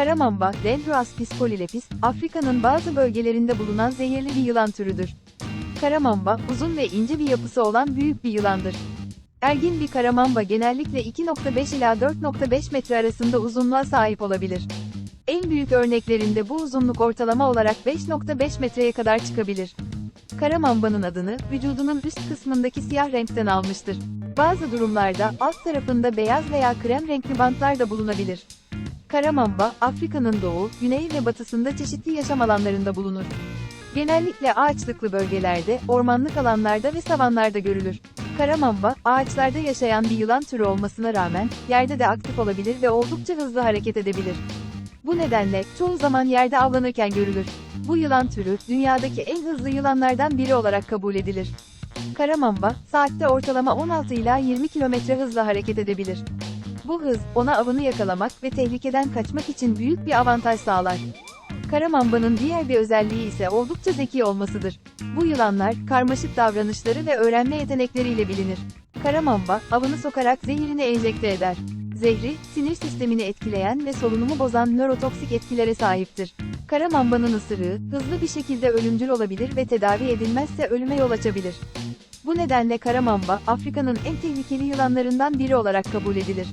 Karamamba, Dendroaspis polylepis, Afrika'nın bazı bölgelerinde bulunan zehirli bir yılan türüdür. Karamamba, uzun ve ince bir yapısı olan büyük bir yılandır. Ergin bir karamamba genellikle 2.5 ila 4.5 metre arasında uzunluğa sahip olabilir. En büyük örneklerinde bu uzunluk ortalama olarak 5.5 metreye kadar çıkabilir. Karamambanın adını, vücudunun üst kısmındaki siyah renkten almıştır. Bazı durumlarda, alt tarafında beyaz veya krem renkli bantlar da bulunabilir. Karamamba, Afrika'nın doğu, güney ve batısında çeşitli yaşam alanlarında bulunur. Genellikle ağaçlıklı bölgelerde, ormanlık alanlarda ve savanlarda görülür. Karamamba, ağaçlarda yaşayan bir yılan türü olmasına rağmen, yerde de aktif olabilir ve oldukça hızlı hareket edebilir. Bu nedenle, çoğu zaman yerde avlanırken görülür. Bu yılan türü, dünyadaki en hızlı yılanlardan biri olarak kabul edilir. Karamamba, saatte ortalama 16 ila 20 km hızla hareket edebilir. Bu hız, ona avını yakalamak ve tehlikeden kaçmak için büyük bir avantaj sağlar. Karamamba'nın diğer bir özelliği ise oldukça zeki olmasıdır. Bu yılanlar, karmaşık davranışları ve öğrenme yetenekleriyle bilinir. Karamamba, avını sokarak zehirini enjekte eder. Zehri, sinir sistemini etkileyen ve solunumu bozan nörotoksik etkilere sahiptir. Karamamba'nın ısırığı, hızlı bir şekilde ölümcül olabilir ve tedavi edilmezse ölüme yol açabilir. Bu nedenle karamamba, Afrika'nın en tehlikeli yılanlarından biri olarak kabul edilir.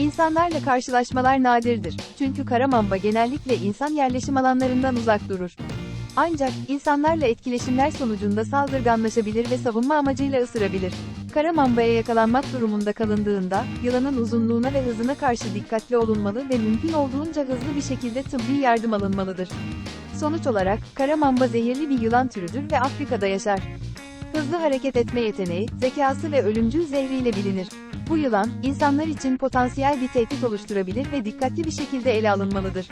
İnsanlarla karşılaşmalar nadirdir. Çünkü karamamba genellikle insan yerleşim alanlarından uzak durur. Ancak, insanlarla etkileşimler sonucunda saldırganlaşabilir ve savunma amacıyla ısırabilir. Karamambaya yakalanmak durumunda kalındığında, yılanın uzunluğuna ve hızına karşı dikkatli olunmalı ve mümkün olduğunca hızlı bir şekilde tıbbi yardım alınmalıdır. Sonuç olarak, karamamba zehirli bir yılan türüdür ve Afrika'da yaşar. Hızlı hareket etme yeteneği, zekası ve ölümcül zehriyle bilinir. Bu yılan, insanlar için potansiyel bir tehdit oluşturabilir ve dikkatli bir şekilde ele alınmalıdır.